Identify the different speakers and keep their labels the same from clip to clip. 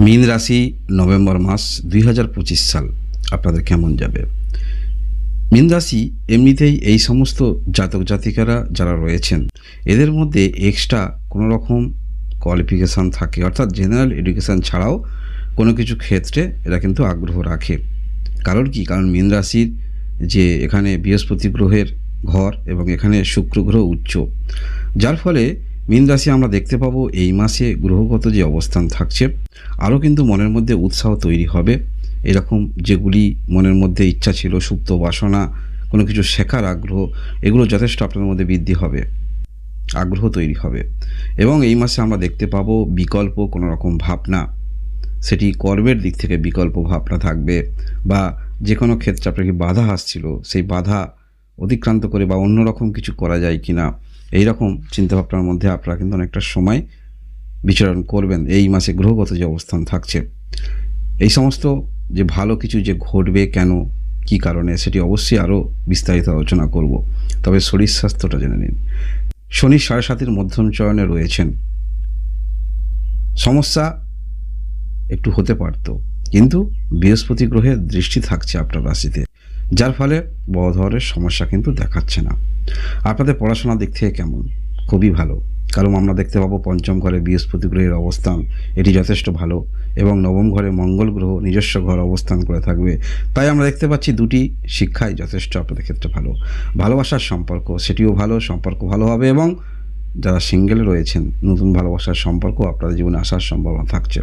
Speaker 1: মীন রাশি নভেম্বর মাস দুই হাজার পঁচিশ সাল। আপনাদের কেমন যাবে? মীন রাশি এমনিতেই এই সমস্ত জাতক জাতিকারা যারা রয়েছেন, এদের মধ্যে এক্সট্রা কোনো রকম কোয়ালিফিকেশান থাকে। অর্থাৎ জেনারেল এডুকেশান ছাড়াও কোনো কিছু ক্ষেত্রে এরা কিন্তু আগ্রহ রাখে। কারণ কি? কারণ মীন রাশির যে এখানে বৃহস্পতি গ্রহের ঘর এবং এখানে শুক্র গ্রহ উচ্চ। যার ফলে মীন রাশি আমরা দেখতে পাবো এই মাসে গ্রহগত যে অবস্থান থাকছে, আরও কিন্তু মনের মধ্যে উৎসাহ তৈরি হবে। এরকম যেগুলি মনের মধ্যে ইচ্ছা ছিল, সুপ্ত বাসনা, কোনো কিছু শেখার আগ্রহ, এগুলো যথেষ্ট আপনার মধ্যে বৃদ্ধি হবে, আগ্রহ তৈরি হবে। এবং এই মাসে আমরা দেখতে পাবো বিকল্প কোনো রকম ভাবনা। সেটি কর্মের দিক থেকে বিকল্প ভাবনা থাকবে বা যে কোনো ক্ষেত্রে আপনাকে বাধা আসছিল, সেই বাধা অতিক্রান্ত করে বা অন্যরকম কিছু করা যায় কি না এই রকম চিন্তাভাবনার মধ্যে আপনারা কিন্তু অনেকটা সময় বিচরণ করবেন। এই মাসে গ্রহগত যে অবস্থান থাকছে, এই সমস্ত যে ভালো কিছু যে ঘটবে, কেন, কি কারণে, সেটি অবশ্যই আরও বিস্তারিত আলোচনা করব। তবে শরীর স্বাস্থ্যটা জেনে নিন। শনি সাড়ে সাতের মধ্যম চয়নে রয়েছেন। সমস্যা একটু হতে পারত, কিন্তু বৃহস্পতি গ্রহের দৃষ্টি থাকছে আপনার রাশিতে, যার ফলে বড় ধরনের সমস্যা কিন্তু দেখাচ্ছে না। আপনাদের পড়াশোনার দিক থেকে কেমন? খুবই ভালো। কারণ আমরা দেখতে পাবো পঞ্চম ঘরে বৃহস্পতি গ্রহের অবস্থান, এটি যথেষ্ট ভালো এবং নবম ঘরে মঙ্গল গ্রহ নিজস্ব ঘর অবস্থান করে থাকবে। তাই আমরা দেখতে পাচ্ছি দুটি শিক্ষাই যথেষ্ট আপনাদের ক্ষেত্রে ভালো। ভালোবাসার সম্পর্ক, সেটিও ভালো, সম্পর্ক ভালো হবে এবং যারা সিঙ্গেল রয়েছেন, নতুন ভালোবাসার সম্পর্ক আপনাদের জীবনে আসার সম্ভাবনা থাকছে।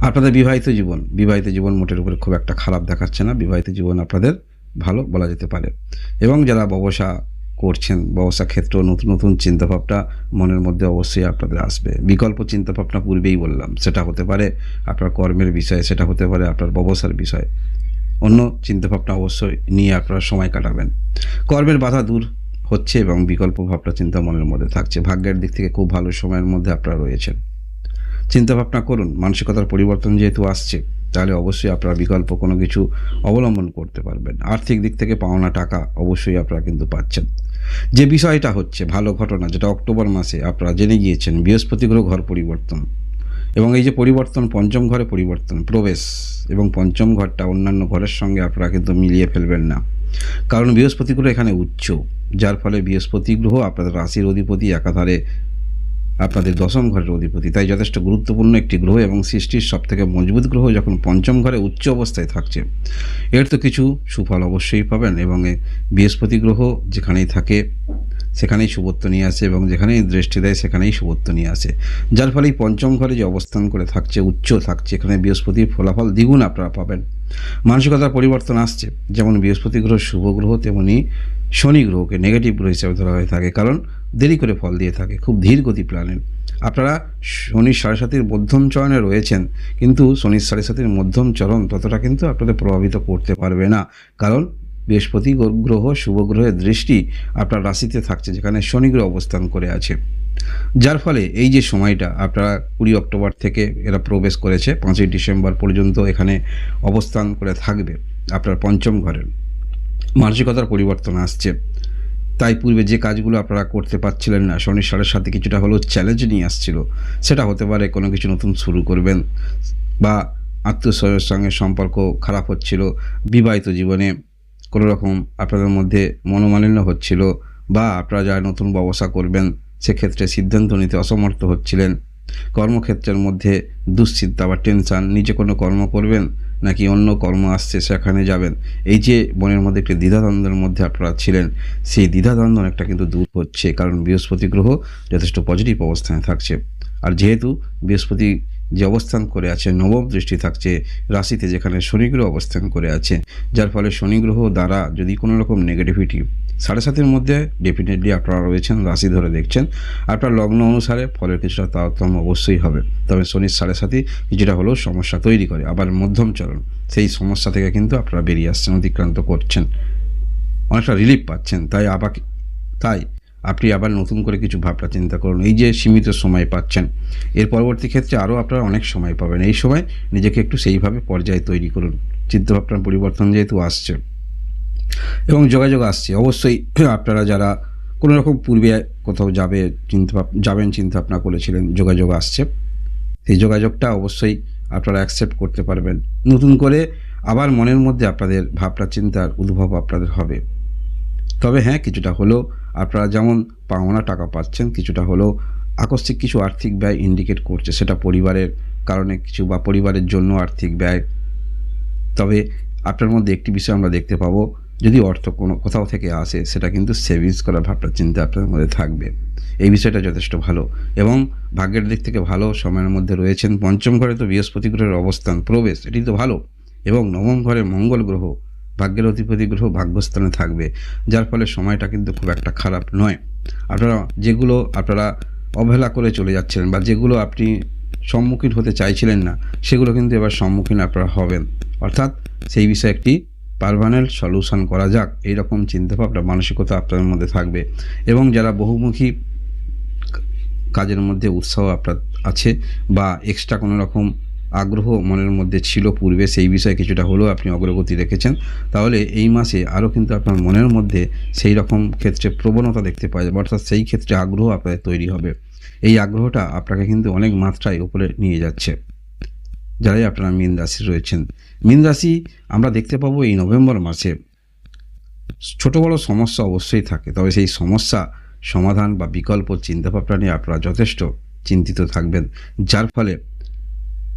Speaker 1: আপনাদের বিবাহিত জীবন বিবাহিত জীবন মোটের উপরে খুব একটা খারাপ দেখাচ্ছে না। বিবাহিত জীবন আপনাদের ভালো বলা যেতে পারে। এবং যারা ব্যবসা করছেন, ব্যবসা ক্ষেত্র, নতুন নতুন চিন্তাভাবনা মনের মধ্যে অবশ্যই আপনাদের আসবে। বিকল্প চিন্তাভাবনা পূর্বেই বললাম, সেটা হতে পারে আপনার কর্মের বিষয়ে, সেটা হতে পারে আপনার ব্যবসার বিষয়ে। অন্য চিন্তাভাবনা অবশ্যই নিয়ে আপনারা সময় কাটাবেন। কর্মের বাধা দূর হচ্ছে এবং বিকল্প ভাবনা চিন্তা মনের মধ্যে থাকছে। ভাগ্যের দিক থেকে খুব ভালো সময়ের মধ্যে আপনারা রয়েছেন। চিন্তাভাবনা করুন, মানসিকতার পরিবর্তন যেহেতু আসছে তাহলে অবশ্যই আপনারা বিকল্প কোনো কিছু অবলম্বন করতে পারবেন। আর্থিক দিক থেকে পাওনা টাকা অবশ্যই আপনারা কিন্তু পাচ্ছেন। যে বিষয়টা হচ্ছে, ভালো ঘটনা, যেটা অক্টোবর মাসে আপনারা জেনে গিয়েছেন, বৃহস্পতি গ্রহ ঘর পরিবর্তন এবং এই যে পরিবর্তন, পঞ্চম ঘরে পরিবর্তন, প্রবেশ এবং পঞ্চম ঘরটা অন্যান্য ঘরের সঙ্গে আপনারা কিন্তু মিলিয়ে ফেলবেন না। কারণ বৃহস্পতি গ্রহ এখানে উচ্চ, যার ফলে বৃহস্পতি গ্রহ আপনাদের রাশির অধিপতি, একাধারে আপনাদের দশম ঘরের অধিপতি। তাই যথেষ্ট গুরুত্বপূর্ণ একটি গ্রহ এবং সৃষ্টির সব থেকে মজবুত গ্রহ যখন পঞ্চম ঘরে উচ্চ অবস্থায় থাকছে, এর তো কিছু সুফল অবশ্যই পাবেন এবং বৃহস্পতি গ্রহ যেখানেই থাকে সেখানেই শুভত্ব নিয়ে আসে এবং যেখানেই দৃষ্টি দেয় সেখানেই শুভত্ব নিয়ে আসে। যার ফলে পঞ্চম ঘরে যে অবস্থান করে থাকছে, উচ্চ থাকছে, এখানে বৃহস্পতির ফলাফল দ্বিগুণ আপনারা পাবেন। মানসিকতার পরিবর্তন আসছে। যেমন বৃহস্পতি গ্রহ শুভ গ্রহ, তেমনি শনি গ্রহকে নেগেটিভ গ্রহ হিসাবে ধরা হয়ে থাকে। কারণ দেরি করে ফল দিয়ে থাকে, খুব ধীর গতি প্ল্যানেট আপনারা শনির সাড়ে সাতির মধ্যম চরণে রয়েছেন, কিন্তু শনির সাড়ে সাতির মধ্যম চরণ ততটা কিন্তু আপনাদের প্রভাবিত করতে পারবে না। কারণ বৃহস্পতি গ্রহ, শুভ গ্রহের দৃষ্টি আপনার রাশিতে থাকছে, যেখানে শনি গ্রহ অবস্থান করে আছে। যার ফলে এই যে সময়টা আপনারা কুড়ি অক্টোবর থেকে এরা প্রবেশ করেছে, পাঁচই ডিসেম্বর পর্যন্ত এখানে অবস্থান করে থাকবে আপনার পঞ্চম ঘরের মানসিকতার পরিবর্তন আসছে। তাই পূর্বে যে কাজগুলো আপনারা করতে পারছিলেন না, শনি সাড়ে সাথে কিছুটা হলেও চ্যালেঞ্জ নিয়ে আসছিল, সেটা হতে পারে কোনো কিছু নতুন শুরু করবেন বা আত্মীয় সঙ্গে সম্পর্ক খারাপ হচ্ছিল, বিবাহিত জীবনে কোনো রকম আপনাদের মধ্যে মনোমালিন্য হচ্ছিল বা আপনারা যারা নতুন ব্যবসা করবেন, সেক্ষেত্রে সিদ্ধান্ত নিতে অসমর্থ হচ্ছিলেন। কর্মক্ষেত্রের মধ্যে দুশ্চিন্তা বা টেনশান, নিজে কোনো কর্ম করবেন নাকি অন্য কর্ম আসছে সেখানে যাবেন? এই যে মনের মধ্যে একটি দ্বিধাদ্বন্দ্বের মধ্যে আপনারা ছিলেন, সেই দ্বিধাদ্বন্দ্ব একটা কিন্তু দূর হচ্ছে, কারণ বৃহস্পতি গ্রহ যথেষ্ট পজিটিভ অবস্থানে থাকছে। আর যেহেতু বৃহস্পতি যে অবস্থান করে আছে, নবম দৃষ্টি থাকছে রাশিতে যেখানে শনি গ্রহ অবস্থান করে আছে, যার ফলে শনি গ্রহ দ্বারা যদি কোনো রকম নেগেটিভিটি সাড়ে সাতের মধ্যে ডেফিনেটলি আপনারা রয়েছেন, রাশি ধরে দেখছেন। আপনার লগ্ন অনুসারে ফলের কিছুটা তারতম্য অবশ্যই হবে। তবে শনির সাড়ে সাথে কিছুটা হলেও সমস্যা তৈরি করে। আবার মধ্যম চরণ সেই সমস্যা থেকে কিন্তু আপনারা বেরিয়ে আসছেন, অতিক্রান্ত করছেন। অনেকটা রিলিফ পাচ্ছেন, তাই আবার তাই আপনি আবার নতুন করে কিছু ভাবনা চিন্তা করুন। এই যে সীমিত সময় পাচ্ছেন, এর পরবর্তী ক্ষেত্রে আরও আপনারা অনেক সময় পাবেন। এই সময় নিজেকে একটু সেইভাবে পর্যায়ে তৈরি করুন। চিন্তাভাবনার পরিবর্তন যেহেতু আসছে এবং যোগাযোগ আসছে, অবশ্যই আপনারা যারা কোনো রকম পূর্বে কোথাও যাবে চিন্তা যাবেন চিন্তা ভাবনা করেছিলেন, যোগাযোগ আসছে। সেই যোগাযোগটা অবশ্যই আপনারা অ্যাকসেপ্ট করতে পারবেন। নতুন করে আবার মনের মধ্যে আপনাদের ভাবনা চিন্তার উদ্ভব আপনাদের হবে। তবে হ্যাঁ কিছুটা হলেও আপনারা যেমন পাওনা টাকা পাচ্ছেন, কিছুটা হলেও আকস্মিক কিছু আর্থিক ব্যয় ইন্ডিকেট করছে। সেটা পরিবারের কারণে কিছু বা পরিবারের জন্য আর্থিক ব্যয়। তবে আপনার মধ্যে একটি বিষয় আমরা দেখতে পাবো, যদি অর্থ কোনো কোথাও থেকে আসে, সেটা কিন্তু সেভিংস করার ভাবনা, চিন্তা আপনার মধ্যে থাকবে। এই বিষয়টা যথেষ্ট ভালো। এবং ভাগ্যের দিক থেকে ভালো, সময়ের মধ্যে রয়েছেন। পঞ্চম ঘরে তো বৃহস্পতি গ্রহের অবস্থান, প্রবেশ, এটি তো ভালো। এবং নবম ঘরে মঙ্গল গ্রহ ভাগ্যের অধিপতি গ্রহ ভাগ্যস্থানে থাকবে, যার ফলে সময়টা কিন্তু খুব একটা খারাপ নয়। আপনারা যেগুলো আপনারা অবহেলা করে চলে যাচ্ছিলেন বা যেগুলো আপনি সম্মুখীন হতে চাইছিলেন না, সেগুলো কিন্তু এবার সম্মুখীন আপনারা হবেন। অর্থাৎ সেই বিষয়ে একটি পারমানেন্ট সলিউশন করা যাক, এইরকম চিন্তাভাবনা, মানসিকতা আপনাদের মধ্যে থাকবে। এবং যারা বহুমুখী কাজের মধ্যে উৎসাহ আপনার আছে বা এক্সট্রা কোনো রকম আগ্রহ মনের মধ্যে ছিল পূর্বে, সেই বিষয়ে কিছুটা হলেও আপনি অগ্রগতি রেখেছেন তাহলে এই মাসে আরও কিন্তু আপনার মনের মধ্যে সেই রকম ক্ষেত্রে প্রবণতা দেখতে পাওয়া যাবে, অর্থাৎ সেই ক্ষেত্রে আগ্রহ আপনাদের তৈরি হবে। এই আগ্রহটা আপনাকে কিন্তু অনেক মাত্রায় উপরে নিয়ে যাচ্ছে। যারাই আপনারা মীন রাশি রয়েছেন। মীন রাশি আমরা দেখতে পাবো এই নভেম্বর মাসে ছোট বড় সমস্যা অবশ্যই থাকে, তবে সেই সমস্যা সমাধান বা বিকল্প চিন্তাভাবনা নিয়ে আপনারা যথেষ্ট চিন্তিত থাকবেন। যার ফলে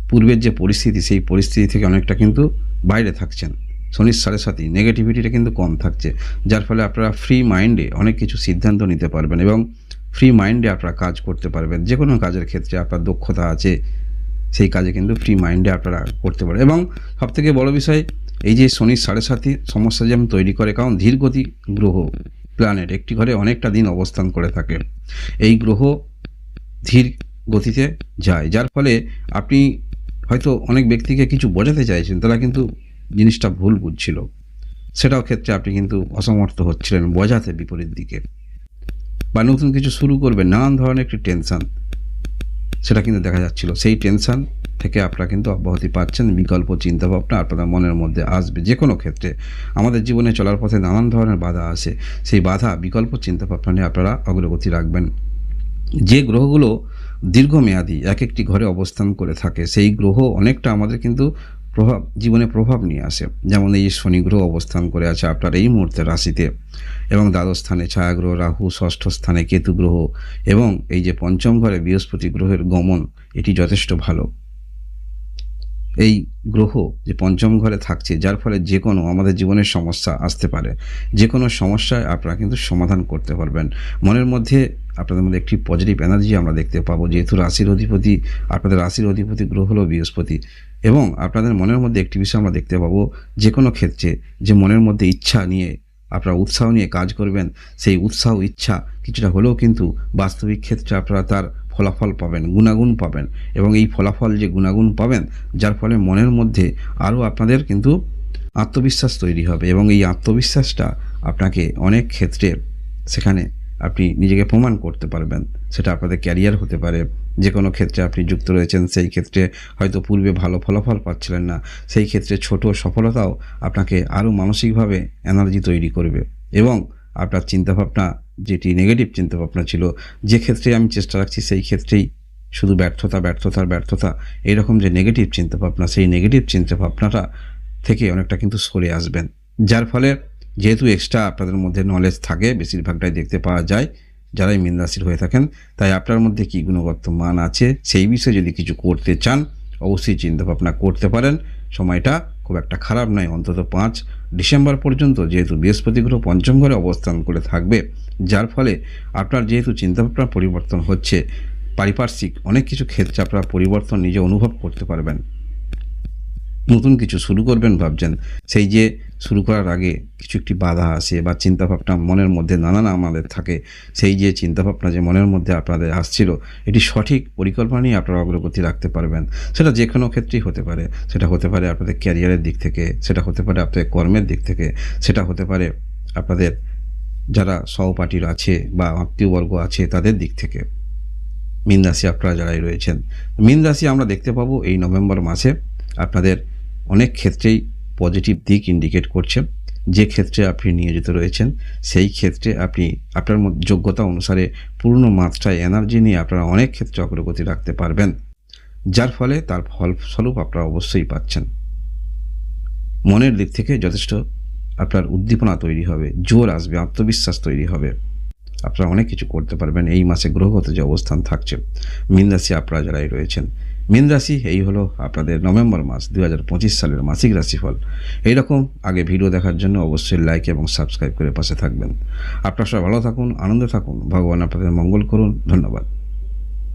Speaker 1: পূর্বের যে পরিস্থিতি, সেই পরিস্থিতি থেকে অনেকটা কিন্তু বাইরে থাকছেন। শনির সাড়ে সাথে নেগেটিভিটিটা কিন্তু কম থাকছে। যার ফলে আপনারা ফ্রি মাইন্ডে অনেক কিছু সিদ্ধান্ত নিতে পারবেন এবং ফ্রি মাইন্ডে আপনারা কাজ করতে পারবেন। যে কোনো কাজের ক্ষেত্রে আপনার দক্ষতা আছে, সেই কাজে কিন্তু ফ্রি মাইন্ডে আপনারা করতে পারেন। এবং সবথেকে বড় বিষয়, এই যে শনির সাড়ে সাথে সমস্যা যেমন তৈরি করে, কারণ ধীরগতি গ্রহ প্ল্যানেট একটি ঘরে অনেকটা দিন অবস্থান করে থাকে। এই গ্রহ ধীর গতিতে যায়, যার ফলে আপনি হয়তো অনেক ব্যক্তিকে কিছু বোঝাতে চাইছেন, তারা কিন্তু জিনিসটা ভুল বুঝছিল। সেটাও ক্ষেত্রে আপনি কিন্তু অসমর্থ হচ্ছিলেন বোঝাতে বিপরীত দিকে। বা নতুন কিছু শুরু করবে নানান ধরনের একটি টেনশান, সেটা কিন্তু দেখা যাচ্ছিল। সেই টেনশান থেকে আপনারা কিন্তু অব্যাহতি পাচ্ছেন, বিকল্প চিন্তাভাবনা আপনাদের মনের মধ্যে আসবে। যে কোনো ক্ষেত্রে আমাদের জীবনে চলার পথে নানান ধরনের বাধা আসে। সেই বাধা, বিকল্প চিন্তাভাবনা নিয়ে আপনারা অগ্রগতি রাখবেন। যে গ্রহগুলো দীর্ঘমেয়াদী এক একটি ঘরে অবস্থান করে থাকে। সেই গ্রহ অনেকটা আমাদের কিন্তু প্রভাব, জীবনে প্রভাব নিয়ে আসে। যেমন এই শনি গ্রহ অবস্থান করে আছে আপনার এই মুহূর্তে রাশিতে। এবং দ্বাদশ স্থানে ছায়াগ্রহ, রাহু, ষষ্ঠ স্থানে কেতু গ্রহ এবং এই যে পঞ্চম ঘরে বৃহস্পতি গ্রহের গমন, এটি যথেষ্ট ভালো। এই গ্রহ যে পঞ্চম ঘরে থাকছে, যার ফলে যে কোনো আমাদের জীবনের সমস্যা আসতে পারে। যে কোনো সমস্যায় আপনারা কিন্তু সমাধান করতে পারবেন। মনের মধ্যে আপনাদের মধ্যে একটি পজিটিভ এনার্জি আমরা দেখতে পাবো, যেহেতু রাশির অধিপতি, আপনাদের রাশির অধিপতি গ্রহ হলো বৃহস্পতি। এবং আপনাদের মনের মধ্যে একটি বিষয় আমরা দেখতে পাবো, যে কোনো ক্ষেত্রে যে মনের মধ্যে ইচ্ছা নিয়ে আপনারা উৎসাহ নিয়ে কাজ করবেন, সেই উৎসাহ, ইচ্ছা কিছুটা হলেও কিন্তু বাস্তবিক ক্ষেত্রে আপনারা তার ফলাফল পাবেন, গুণাগুণ পাবেন এবং এই ফলাফল যে গুণাগুণ পাবেন, যার ফলে মনের মধ্যে আরও আপনাদের কিন্তু আত্মবিশ্বাস তৈরি হবে এবং এই আত্মবিশ্বাসটা আপনাকে অনেক ক্ষেত্রে সেখানে আপনি নিজেকে প্রমাণ করতে পারবেন। সেটা আপনাদের ক্যারিয়ার হতে পারে, যে কোনো ক্ষেত্রে আপনি যুক্ত রয়েছেন, সেই ক্ষেত্রে হয়তো পূর্বে ভালো ফলাফল পাচ্ছিলেন না, সেই ক্ষেত্রে ছোট সফলতাও আপনাকে আরও মানসিকভাবে এনার্জি তৈরি করবে এবং আপনার চিন্তাভাবনা যেটি নেগেটিভ চিন্তাভাবনা ছিল, যে ক্ষেত্রে আমি চেষ্টা রাখছি সেই ক্ষেত্রেই শুধু ব্যর্থতা ব্যর্থতার ব্যর্থতা, এরকম যে নেগেটিভ চিন্তাভাবনা, সেই নেগেটিভ চিন্তাভাবনাটা থেকে অনেকটা কিন্তু সরে আসবেন। যার ফলে যেহেতু এক্সট্রা আপনাদের মধ্যে নলেজ থাকে, বেশিরভাগটাই দেখতে পাওয়া যায়, যারাই মীন হয়ে থাকেন, তাই আপনার মধ্যে কী গুণগত মান আছে, সেই বিষয়ে যদি কিছু করতে চান, অবশ্যই চিন্তাভাবনা করতে পারেন। সময়টা খুব একটা খারাপ নয়, অন্তত পাঁচ ডিসেম্বর পর্যন্ত যেহেতু বৃহস্পতি গ্রহ পঞ্চম ঘরে অবস্থান করে থাকবে, যার ফলে আপনার যেহেতু চিন্তাভাবনা পরিবর্তন হচ্ছে, পারিপার্শ্বিক অনেক কিছু ক্ষেত্রে আপনার পরিবর্তন নিজে অনুভব করতে পারবেন। নতুন কিছু শুরু করবেন ভাবছেন, সেই যে শুরু করার আগে কিছু একটি বাধা আসে বা চিন্তাভাবনা মনের মধ্যে নানান আমাদের থাকে। সেই যে চিন্তাভাবনা যে মনের মধ্যে আপনাদের আসছিল, এটি সঠিক পরিকল্পনা নিয়ে আপনারা অগ্রগতি রাখতে পারবেন। সেটা যে কোনো ক্ষেত্রেই হতে পারে। সেটা হতে পারে আপনাদের ক্যারিয়ারের দিক থেকে, সেটা হতে পারে আপনাদের কর্মের দিক থেকে, সেটা হতে পারে আপনাদের যারা সহপাঠীর আছে বা আত্মীয়বর্গ আছে তাদের দিক থেকে। মীন রাশি আপনারা যারাই রয়েছেন, মীন রাশি আমরা দেখতে পাবো এই নভেম্বর মাসে। আপনাদের অনেক ক্ষেত্রেই পজিটিভ দিক ইন্ডিকেট করছে, যে ক্ষেত্রে আপনি নিয়োজিত রয়েছেন, সেই ক্ষেত্রে আপনি, আপনার যোগ্যতা অনুসারে পূর্ণ মাত্রায় এনার্জি নিয়ে আপনারা অনেক ক্ষেত্রে অগ্রগতি রাখতে পারবেন। যার ফলে তার ফলস্বরূপ আপনারা অবশ্যই পাচ্ছেন। মনের দিক থেকে যথেষ্ট আপনার উদ্দীপনা তৈরি হবে, জোর আসবে, আত্মবিশ্বাস তৈরি হবে। আপনারা অনেক কিছু করতে পারবেন, এই মাসে গ্রহগত যে অবস্থান থাকছে, মীন রাশি আপনারা যারাই রয়েছেন মীন রাশি, এই হলো আপনাদের নভেম্বর মাস দু হাজার পঁচিশ সালের মাসিক রাশিফল। এইরকম আগে ভিডিও দেখার জন্য অবশ্যই লাইক এবং সাবস্ক্রাইব করে পাশে থাকবেন। আপনারা সবাই ভালো থাকুন, আনন্দে থাকুন। ভগবান আপনাদের মঙ্গল করুন। ধন্যবাদ।